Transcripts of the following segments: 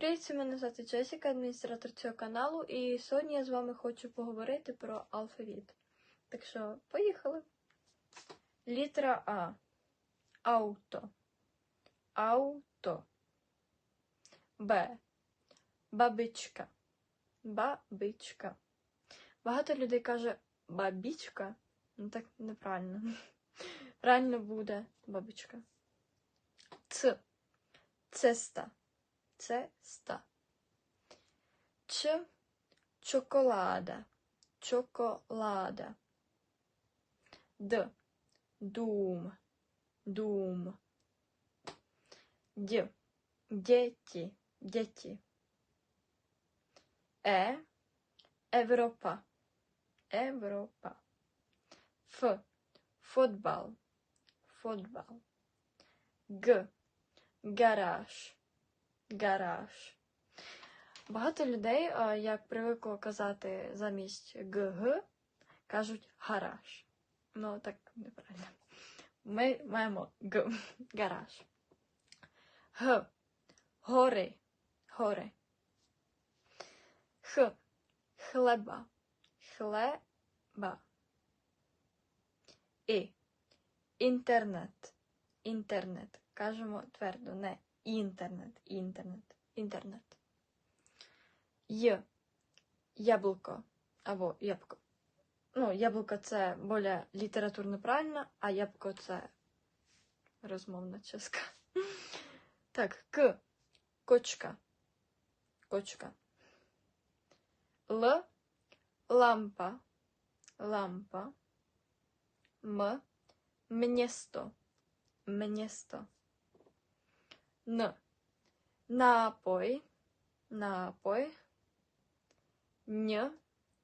Привіт, мене звати Джесіка, адміністратор цього каналу, і сьогодні я з вами хочу поговорити про алфавіт. Так що, поїхали. Літера А. Ауто. Ауто. Б. Бабичка. Бабичка. Багато людей каже бабічка. Ну так неправильно. Правильно буде бабичка. Ц. Цеста. Цеста. Ч. Чоколада. Чоколада. Д. Дум. Дум. Д. Дети. Дети. Е. Европа. Европа. Ф. Футбол. Футбол. Г. Гараж. Гараж. Багато людей, як привикло казати замість ГГ, кажуть гараж. Ну, так неправильно. Ми маємо Г. Гараж. Г. Гори. Гори. Х. Хлеба. Хлеба. І. Інтернет. Інтернет. Кажемо твердо, не інтернет, інтернет, інтернет. Й. Яблуко або ябко. Ну, яблуко це більш літературно правильно, а ябко це розмовна ческа. Так, К. Кочка. Кочка. Л. Лампа. Лампа. М. Місто. Місто. N. Nápoj, nápoj. Ň,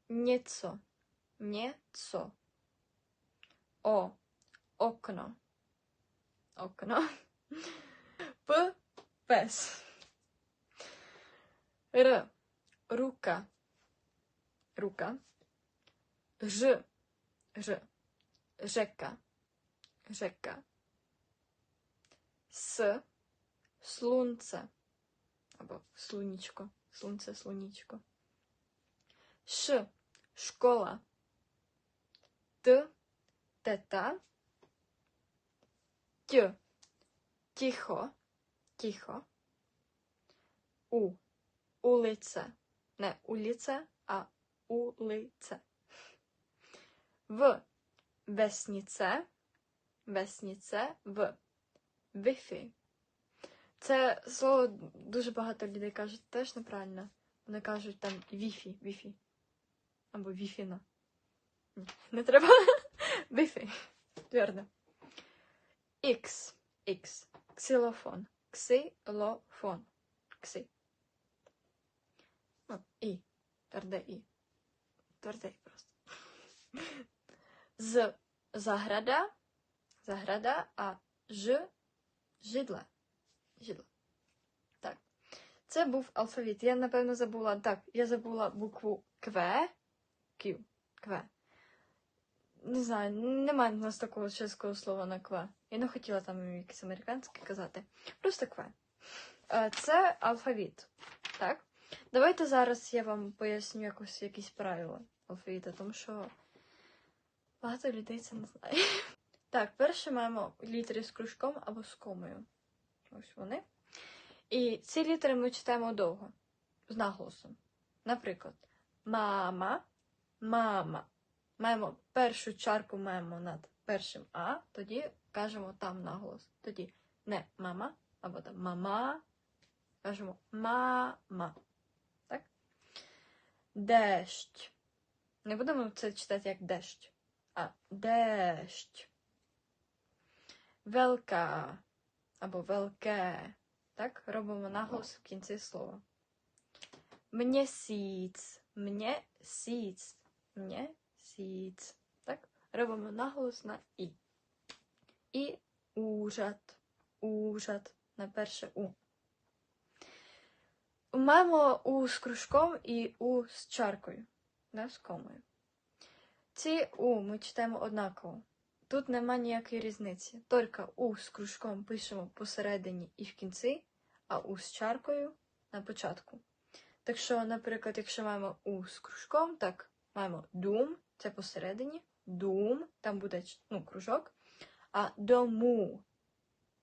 něco, něco. O, okno, okno. P, pes. R, ruka, ruka. Ř, ř, řeka, řeka. S, Слунце. Або слунічко. Слунце, слунічко. Ш. Школа. Т. Тета. Т. Тихо. Тихо. У. Улиця. Не улиця, а улиця. В. Весніце. Весніце. В. Wi-Fi. Це слово дуже багато людей кажуть теж неправильно. Вони кажуть там Wi-Fi, Wi-Fi. Або. Ні, не треба. Wi-Fi. Твердо. X. X. Ксилофон. Ксилофон. Кси. Ну, І. Тверде І. Тверде І просто. З. Заграда. Заграда, а Ж. Жидле. Жидло. Так. Це був алфавіт. Я, напевно, забула. Так, я забула букву Кв. Q. Кв. Не знаю, немає в нас такого чеського слова на кв. Я не хотіла там якесь американське казати. Просто кв. Е, Це алфавіт. Так? Давайте зараз я вам поясню якось якісь правила алфавіта, тому що багато людей це не знає. Так, перше маємо літери з кружком або з комою. Ось вони. І ці літери ми читаємо довго, з наголосом. Наприклад, мама, мама. Маємо першу чарку маємо над першим А, тоді кажемо там наголос. Тоді не мама, або там мама. Кажемо мама. Так? Дещ. Не будемо це читати як дещ, а дещ. Велика або велике. Так, робимо наголос в кінці слова. Мєсіць. Мєсіць. Мєсіць. Так, робимо наголос на І. І ужат. Ужат. На перше У. Маємо У з кружком і У з чаркою. Да, з комою. Ці У ми читаємо однаково. Тут нема ніякої різниці. Тільки У з кружком пишемо посередині і в кінці, а У з чаркою на початку. Так що, наприклад, якщо маємо у з кружком, так маємо дум, це посередині, дум, там буде ну, кружок, а дому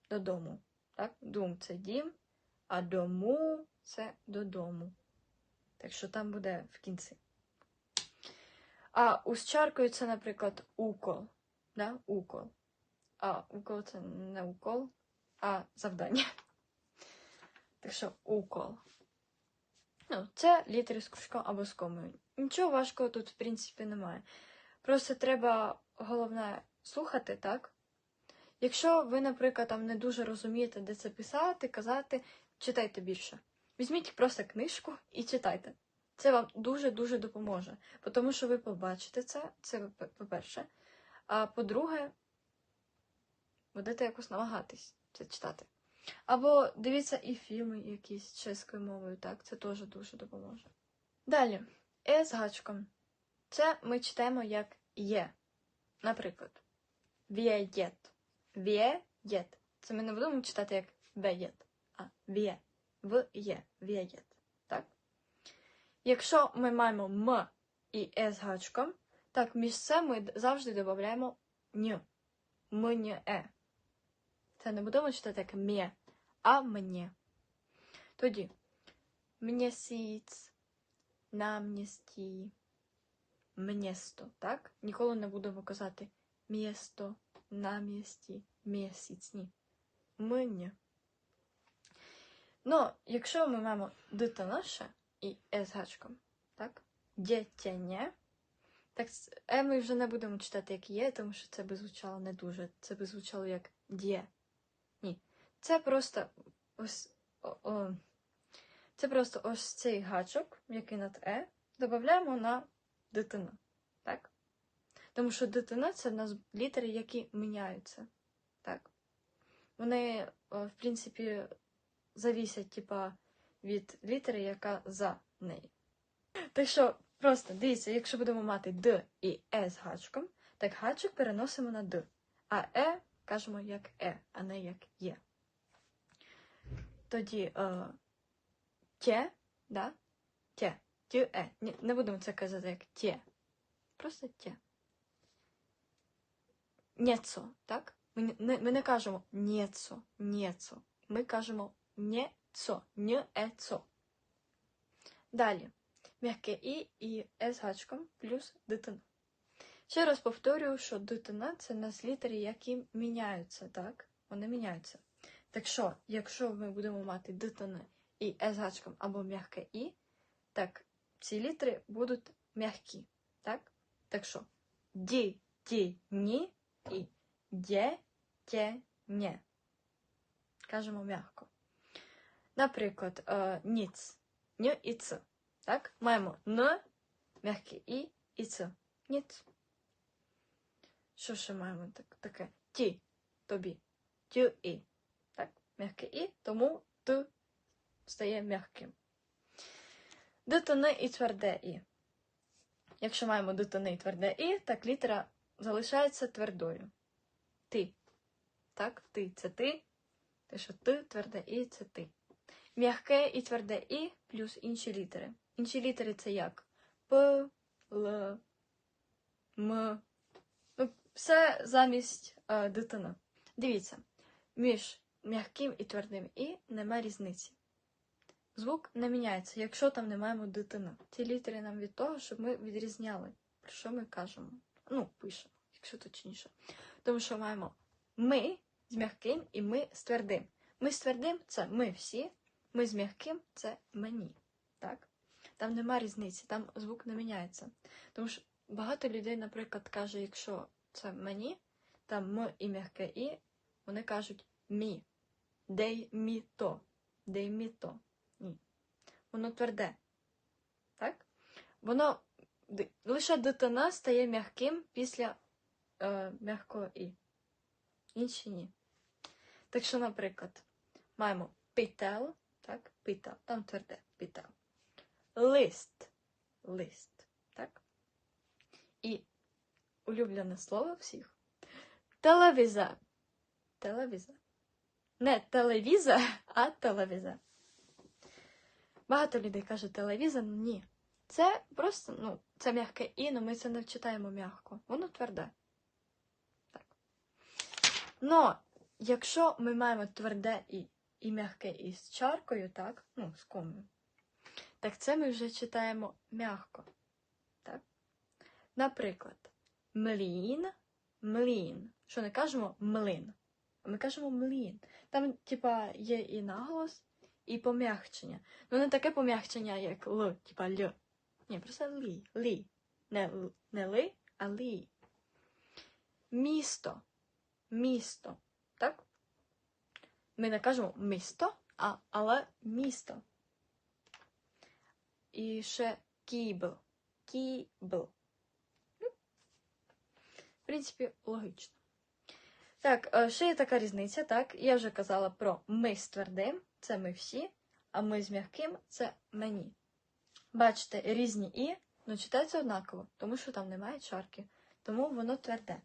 додому. Так? Дум це дім, а дому це додому. Так що там буде в кінці. А у з чаркою це, наприклад, укол. Да? Укол. А укол це не укол, а завдання. Так що укол. Ну, це літери з кружком або з комою. Нічого важкого тут, в принципі, немає. Просто треба, головне, слухати, так? Якщо ви, наприклад, там не дуже розумієте, де це писати, казати, читайте більше. Візьміть просто книжку і читайте. Це вам дуже-дуже допоможе. Тому що ви побачите це, це по- по-перше. А по-друге, будете якось намагатись це читати. Або дивіться і фільми якісь чеською мовою, так, це теж дуже допоможе. Далі, е з гачком. Це ми читаємо як є. Наприклад, вієт. Вієт. Це ми не будемо читати як веєт, а вє. В є. Вієт. Так? Якщо ми маємо м і е з гачком, так між це ми завжди додаємо н. Мнє. Це не будемо читати як мє, а мені. Тоді місяць, намністі, місто, так? Ніколи не будемо казати місто, намісті, місяць, ні. Мені. Ну, якщо ми маємо дитина ще і е з гачком, так? Дєтяня. Так, е ми вже не будемо читати як є, тому що це би звучало не дуже. Це би звучало як дє. Ні. Це просто ось. О, о, це просто ось цей гачок, який над е, додаємо на дитину. Так? Тому що дитина це в нас літери, які міняються. Так? Вони, в принципі, завісять, типа, від літери, яка за нею. Так що, просто дивіться, якщо будемо мати Д і Е з гачком, так гачок переносимо на Д. А Е кажемо як Е, а не як Є. Тоді е, тє, да? Тє. Тє, е. Ні, не будемо це казати як тє. Просто тє. Нєцо, так? Ми не- ми не кажемо нєцо, нєцо. Ми кажемо нєцо, нєцо. Далі. М'яке і і з гачком плюс дитина. Ще раз повторюю, що дитина це нас літери, які міняються, так? Вони міняються. Так що, якщо ми будемо мати дитини і з гачком або м'яке і, так ці літери будуть м'які, так? Так що ді, ті, ні і дє, тє, нє. Кажемо м'яко. Наприклад, е, ніц, н і ц. Так? Маємо н, м'яке і і ц. Ніц. Що ще маємо так, таке? Ті, тобі. Тю і. Так? М'яке і, тому т стає м'яким. Дитини і тверде і. Якщо маємо дитини і тверде і, так літера залишається твердою. Ти. Так, ти це ти. Те, що ти, тверде і це ти. М'яке і тверде і плюс інші літери. Інші літери це як П, Л, М. Ну, все замість е, дитина. Дивіться, між м'яким і твердим і нема різниці. Звук не міняється, якщо там не маємо дитина. Ці літери нам від того, щоб ми відрізняли, про що ми кажемо. Ну, пишемо, якщо точніше. Тому що маємо ми з м'яким і ми з твердим. Ми з твердим це ми всі, ми з м'яким це мені. Так? Там нема різниці, там звук не міняється. Тому що багато людей, наприклад, каже, якщо це мені, там м і м'яке і, вони кажуть мі. Дей мі то. Дей мі то. Ні. Воно тверде. Так? Воно лише дитина стає м'яким після е, м'якого і. Інші ні. Так що, наприклад, маємо пител, так, пител, там тверде, пител. Лист, лист, так? І улюблене слово всіх. Телевізор. Телевізор. Не телевізор, а телевізор. Багато людей каже телевізор, ні. Це просто, ну, це м'яке і, але ми це не читаємо м'яко. Воно тверде. Так. Но, якщо ми маємо тверде і, і м'яке і з чаркою, так, ну, з комою, так це ми вже читаємо м'яко. Наприклад, млін, млін. Що не кажемо млин, а ми кажемо млін. Там, типа, є і наголос, і пом'якчення. Ну, не таке пом'якчення, як л, типа ль. Ні, просто лі, лі. Не, не ли, а лі. Місто. Місто. Так? Ми не кажемо місто, а, але місто. І ще кібл. Кібл. В принципі, логічно. Так, е, ще є така різниця, так? Я вже казала про ми з твердим, це ми всі, а ми з м'яким це мені. Бачите, різні і, ну читається однаково, тому що там немає чарки, тому воно тверде.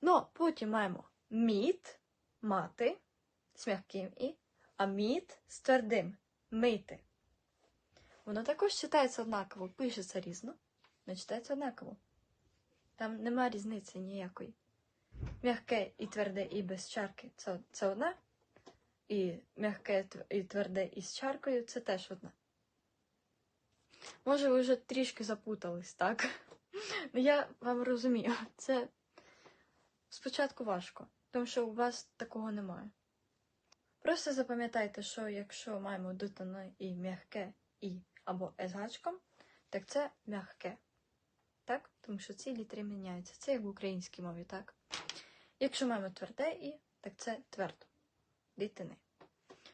Ну, потім маємо міт, мати з м'яким і, а міт з твердим мити. Воно також читається однаково, пишеться різно, але читається однаково. Там немає різниці ніякої. М'яке і тверде і без чарки це, це одне. І м'яке і тверде із чаркою це теж одне. Може, ви вже трішки запутались, так? Ну, я вам розумію, це спочатку важко, тому що у вас такого немає. Просто запам'ятайте, що якщо маємо дитину і м'яке і або гачком, так це м'яке. Так? Тому що ці літери міняються. Це як в українській мові, так? Якщо маємо тверде і, так це твердо. Дитини.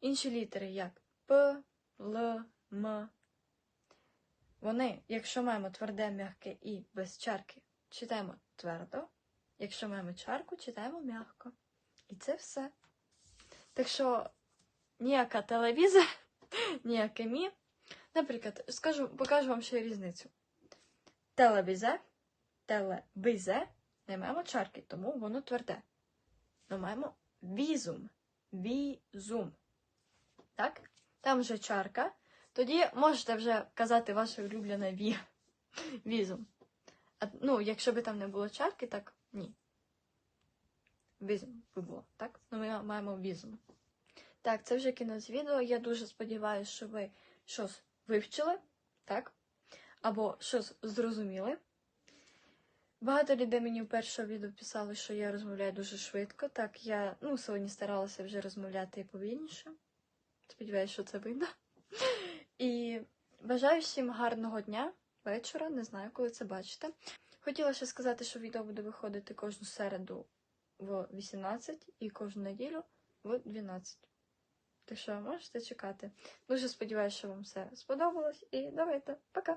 Інші літери, як П, Л, М. Вони, якщо маємо тверде, м'яке і без чарки, читаємо твердо. Якщо маємо чарку, читаємо м'яко. І це все. Так що ніяка телевізор, ніяке мі. Наприклад, скажу, покажу вам ще різницю. Телевізе, телевізе не маємо чарки, тому воно тверде. Ми маємо візум. Візум. Так? Там вже чарка. Тоді можете вже казати ваше улюблене ві. Візум. А, ну, якщо би там не було чарки, так ні. Візум би було, так? Ну, ми маємо візум. Так, це вже кінець відео. Я дуже сподіваюся, що ви щось вивчили, так? Або щось зрозуміли. Багато людей мені в першому відео писали, що я розмовляю дуже швидко. Так, я ну, сьогодні старалася вже розмовляти повільніше. Сподіваюся, що це видно. І бажаю всім гарного дня, вечора, не знаю, коли це бачите. Хотіла ще сказати, що відео буде виходити кожну середу в 18 і кожну неділю в 12. Так що можете чекати. Дуже сподіваюся, що вам все сподобалось. І давайте, пока!